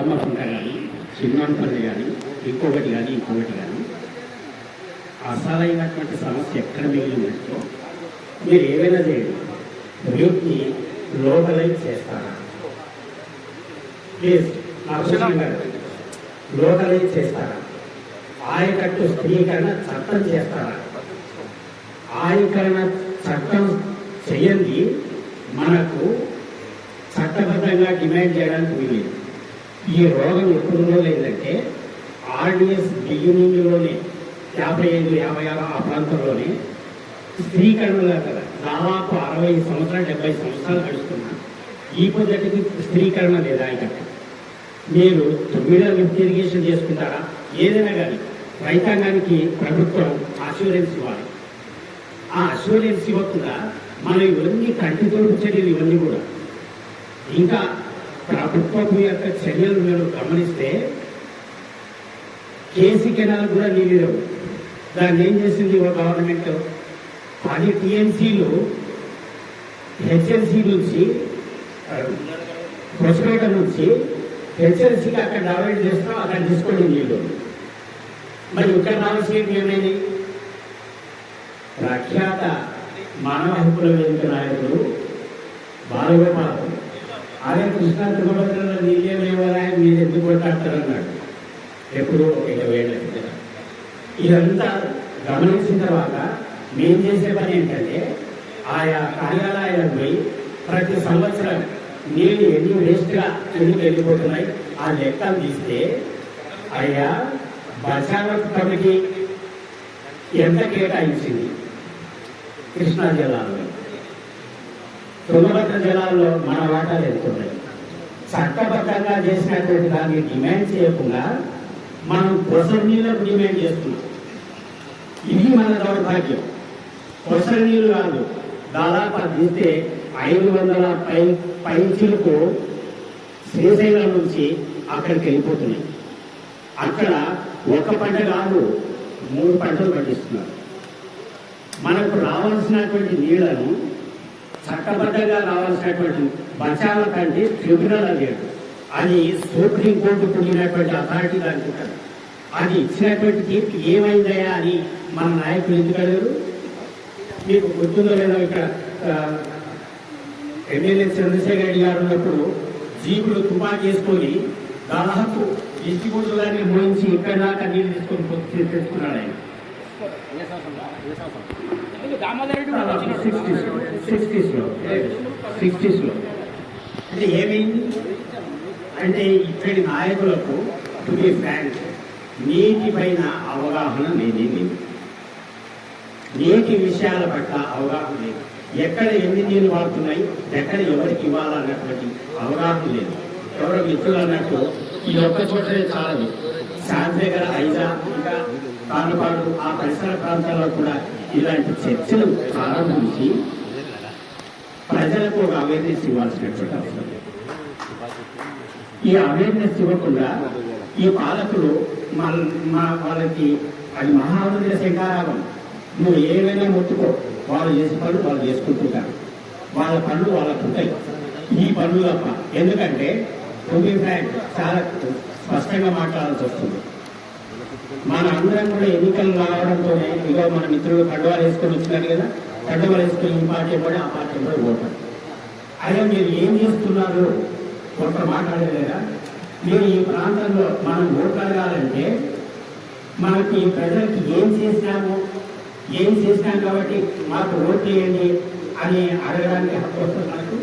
కొల్లమ్మకుంట కానీ చిన్నపల్లి కానీ ఇంకొకటి కానీ ఇంకొకటి కానీ అసలైనటువంటి సమస్య ఎక్కడ మిగిలిందంటే మీరు ఏమైనా చేయండి. యూత్ని లోకలైజ్ చేస్తారా? ప్లీజ్ అర్జున్ లోకలైజ్ చేస్తారా? ఆయకట్టు స్త్రీకరణ చట్టం చేస్తారా? ఆయకరణ చట్టం చేయండి మనకు చట్టబద్ధంగా డిమాండ్ చేయడానికి వీలేదు ఈ రోగం ఎప్పుడులో లేదంటే ఆర్డిఎస్ బిగినింగ్లోనే యాభై ఐదు యాభై ఆరు ఆ ప్రాంతంలోనే స్త్రీకరణ కదా. దాదాపు అరవై సంవత్సరాలు డెబ్బై సంవత్సరాలు గడుస్తున్నా. ఈ పద్ధతికి స్త్రీకరణ లేదా ఇక్కడ మీరు తొమ్మిదో లిఫ్ట్ ఇరిగేషన్ చేసుకుంటారా? ఏదైనా కానీ రైతాంగానికి ప్రభుత్వం అష్యూరెన్స్ ఇవ్వాలి. ఆ అష్యూరెన్స్ ఇవ్వకుండా మనం ఇవన్నీ కంటితో చర్యలు ఇవన్నీ కూడా. ఇంకా ప్రభుత్వం యొక్క చర్యలు మీరు గమనిస్తే కేసీ కెనాల్ కూడా నీళ్ళు లేవు దాన్ని ఏం చేసింది ఒక గవర్నమెంట్ పది టీఎంసీలు హెచ్ఎల్సీ నుంచి హొసపేట నుంచి హెచ్ఎల్సీకి అక్కడ డెవలప్ చేస్తాం అక్కడ తీసుకోండి నీళ్ళు. మరి ఇక్కడ రావాల్సిన ఏమైంది? ప్రఖ్యాత మానవ హక్కుల వేదిక నాయకుడు బాలగోపాల్ అదే కృష్ణా తుంగభద్రలో నీళ్ళే లేవరా మీరు ఎందుకు కొట్టాడతారన్నాడు ఎప్పుడు ఒక ఇరవై ఏళ్ళ ఇదంతా గమనించిన తర్వాత మేము చేసే పని ఏంటంటే ఆయా కార్యాలయాలకు పోయి ప్రతి సంవత్సరం నీళ్ళు ఎన్ని వేస్ట్గా ఎందుకు వెళ్ళిపోతున్నాయి ఆ లెక్కలు తీస్తే అయ్యా బచావత్ కమిటీ ఎంత కేటాయించింది? కృష్ణా జిల్లాలో. తుంగభద్ర జలాల్లో మన వాటాలు వెళ్తున్నాయి చట్టబద్ధంగా చేసినటువంటి దాన్ని డిమాండ్ చేయకుండా మనం కొసరి నీళ్ళకు డిమాండ్ చేస్తున్నాం. ఇది మన దౌర్భాగ్యం. కొసరి నీళ్ళు కాదు దాదాపు అది ఐదు వందల పై పైచులకు శ్రీశైలం నుంచి అక్కడికి వెళ్ళిపోతున్నాయి. అక్కడ ఒక పంట కాదు మూడు పంటలు పండిస్తున్నారు. మనకు రావాల్సినటువంటి నీళ్ళను చట్టబద్ధంగా రావాల్సినటువంటి బచాల కంటే ట్రిబ్యునల్ అనేది అది. సుప్రీం కోర్టు పుట్టినటువంటి అథారిటీ దానికి అది ఇచ్చినటువంటి తీర్పు ఏమైందయా అని మన నాయకులు ఎందుకు అడిగారు? మీకు గుర్తుందో లేదో ఇక్కడ ఎమ్మెల్యే చంద్రశేఖర్ రెడ్డి గారు ఉన్నప్పుడు జీపులు తుపాకీ వేసుకొని దాదాపు ఇచ్చిగుంటులాన్ని మోయించి ఇక్కడ దాకా నీళ్ళు తీసుకొని తెచ్చుకున్నాడు ఆయన. సిక్స్టీస్లో సిక్స్టీస్లో. సిక్స్టీస్లో. అంటే ఏమైంది? అంటే ఇక్కడి నాయకులకు టు బి ఫ్రాంక్ నీటి పైన అవగాహన లేదు నీటి విషయాల పట్ల అవగాహన లేదు. ఎక్కడ ఎన్ని నీళ్ళు వాడుతున్నాయి ఎక్కడ ఎవరికి ఇవ్వాలన్నటువంటి అవగాహన లేదు. ఎవరో మిత్రులు అన్నట్టు ఈ ఒక్క చోటనే చాలదు. శాంతి దగ్గర ఐజా ఇంకా తానుపాడు ఆ పరిసర ప్రాంతాల్లో కూడా ఇలాంటి చర్చలు ప్రారంభించి ప్రజలకు ఒక అవేర్నెస్ ఇవ్వాల్సినటువంటి అవసరం ఈ అవేర్నెస్ ఇవ్వకుండా ఈ పాలకులు మా వాళ్ళకి అది మహావృద్ధి శంకారావం నువ్వు ఏమైనా ముట్టుకో వాళ్ళు చేసే పనులు వాళ్ళు చేసుకుంటుంటారు. వాళ్ళ పనులు వాళ్ళకు ఉంటాయి. ఈ పనులు తప్ప. ఎందుకంటే టుబీ ఫ్రాంక్ చాలా స్పష్టంగా మాట్లాడాల్సి వస్తుంది. మన అందరం కూడా ఎన్నికలు రావడంతో ఇదో మన మిత్రులు కండువాలు వేసుకొని వచ్చినారు కదా కండువాలు వేసుకొని ఈ పార్టీ కూడా ఆ పార్టీ కూడా ఓటారు. అదే మీరు ఏం చేస్తున్నారు? కొంత మాట్లాడలేదా మీరు ఈ ప్రాంతంలో మనం ఓట్లు మనకి ఈ ప్రజలకి ఏం చేసినాము? ఏం చేసినాం కాబట్టి మాకు ఓట్లు వేయండి అని అడగడానికి హక్కు వస్తుంది మనకు?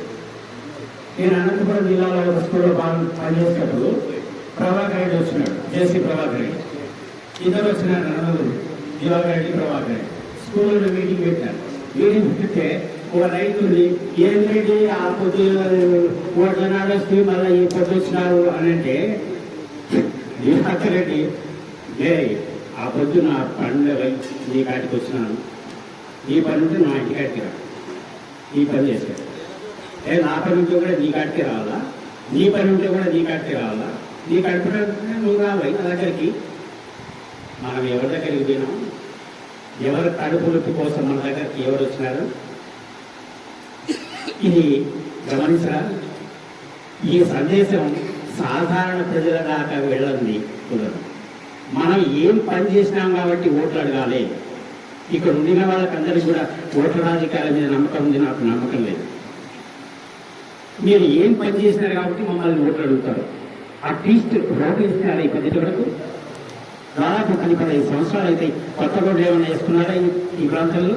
నేను అనంతపురం జిల్లాలో స్కూల్లో పనిచేసేటప్పుడు ప్రభాకర్ రెడ్డి వచ్చినాడు జేసీ ప్రభాకర్ రెడ్డి. ఇద్దరు వచ్చినారు నలుగురు దివాకర్ రెడ్డి ప్రభాకర్ రెడ్డి స్కూల్లో మీటింగ్ పెట్టారు. మీటింగ్ పెడితే ఒక రైతుని ఏం ఆ పొద్దు ఓట్ల నాడు వస్తే మళ్ళీ ఈ పొద్దు వచ్చినారు? అని అంటే దివాకర్ రెడ్డి లే ఆ పొద్దు నా పండుగ నీ కాటికి వచ్చినాను. ఈ పని ఉంటే నా ఇంటికాడికి రా. ఈ పని చేశాడు ఏ నా పని ఉంటే కూడా నీ కాటికి రావాలా? నీ పని ఉంటే కూడా నీ కాటికి రావాలా? నీ కడుపు నువ్వు రావాలి నా దగ్గరికి. మనం ఎవరి దగ్గరికి పోయినాం ఎవరి కడుపు కోసం మన దగ్గరికి ఎవరు వచ్చినారు? ఇది గమనించరా? ఈ సందేశం సాధారణ ప్రజల దాకా వెళ్ళండి కుదరదు మనం ఏం పని చేసినాం కాబట్టి ఓట్లు అడగాలి. ఇక్కడ ఉండిన వాళ్ళకందరికీ కూడా ఓట్ల రాజకీయాల మీద నమ్మకం ఉంది నాకు నమ్మకం లేదు. మీరు ఏం పని చేసినారు కాబట్టి మమ్మల్ని ఓట్లు అడుగుతారు. అట్లీస్ట్ రోడ్లు ఇస్తున్నారు ఈ పద్ధతి వరకు? దాదాపు పది పదిహేను సంవత్సరాలు అయితే కొత్త రోడ్లు ఏమైనా వేసుకున్నారా ఈ- ప్రాంతంలో?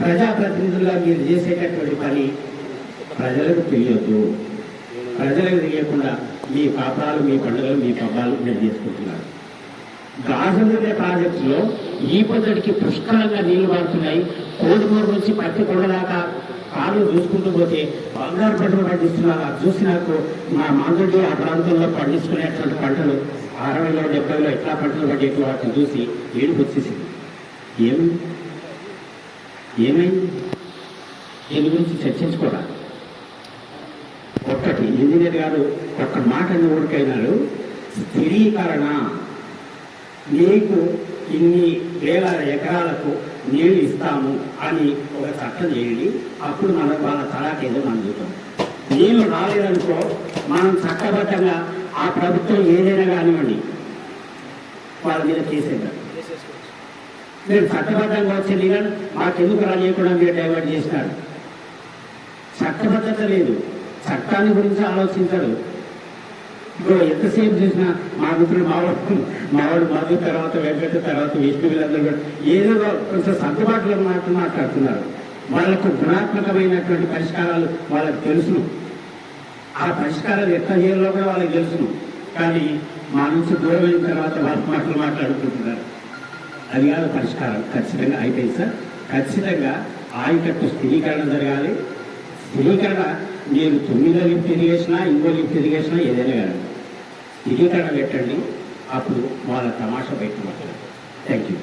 ప్రజాప్రతినిధులుగా మీరు చేసేటటువంటి పని ప్రజలకు తెలియదు. ప్రజలకు తెలియకుండా మీ పాపాలు మీ పండుగలు మీ పబ్బాలు మీరు చేసుకుంటున్నారు. గాజులదే ప్రాజెక్టులో ఈ పద్ధతికి పుష్కలంగా నీళ్ళు పారుతున్నాయి కోడుమూరు నుంచి పత్తి కొండదాకా కాళ్ళు చూసుకుంటూ పోతే బంగారు పంటలు పండిస్తున్నారు అది చూసి నాకు మా మాంగడి ఆ ప్రాంతంలో పండించుకునేటువంటి పంటలు అరవైలో డెబ్బైలో ఎట్లా పంటలు పడేటి వాటిని చూసి ఏడుపు వచ్చేసింది. ఏమి ఏమైంది దీని గురించి చర్చించుకోరా? ఒక్కటి ఇంజనీర్ గారు ఒక్క మాట ఊరికైనాడు స్థిరీకరణ నీకు ఇన్ని వేల ఎకరాలకు నీళ్ళు ఇస్తాము అని ఒక చట్టం చేయండి అప్పుడు మనకు వాళ్ళ తలాకేదో మనం చూద్దాం. నీళ్ళు రాలేదనుకో మనం చట్టబద్ధంగా ఆ ప్రభుత్వం ఏదైనా కానివ్వండి వాళ్ళ మీద కేసేద్దాం మీరు చట్టబద్ధంగా వచ్చే నీళ్ళను మాకెందుకు రాజేయకుండా మీరు డైవర్ట్ చేసినారు? చట్టబద్ధత లేదు. చట్టాన్ని గురించి ఆలోచించరు. ఇప్పుడు ఎంతసేపు చూసినా మా మిత్రుడు మావాడు మావాడు మధు తర్వాత వెంకట తర్వాత విష్ణు వీళ్ళందరూ కూడా ఏదో కొంచెం సర్దుబాటులో మాట మాట్లాడుతున్నారు. వాళ్ళకు గుణాత్మకమైనటువంటి పరిష్కారాలు వాళ్ళకి తెలుసును ఆ పరిష్కారాలు ఎట్లా చేయాలో కూడా వాళ్ళకి తెలుసును కానీ మా నుంచి దూరమైన తర్వాత వాళ్ళ మాటలు మాట్లాడుకుంటున్నారు. అది కాదు పరిష్కారం. ఖచ్చితంగా అయిపోయింది సార్. ఖచ్చితంగా ఆయకట్టు స్థిరీకరణ జరగాలి. స్థిరీకరణ మీరు తొమ్మిదో లిఫ్ట్ ఇరిగేషనా ఇంకో లిఫ్ట్ ఇరిగేషనా ఏదైనా కాదు. స్థిరీకరణ పెట్టండి. అప్పుడు వాళ్ళ తమాషా బయట థ్యాంక్ యూ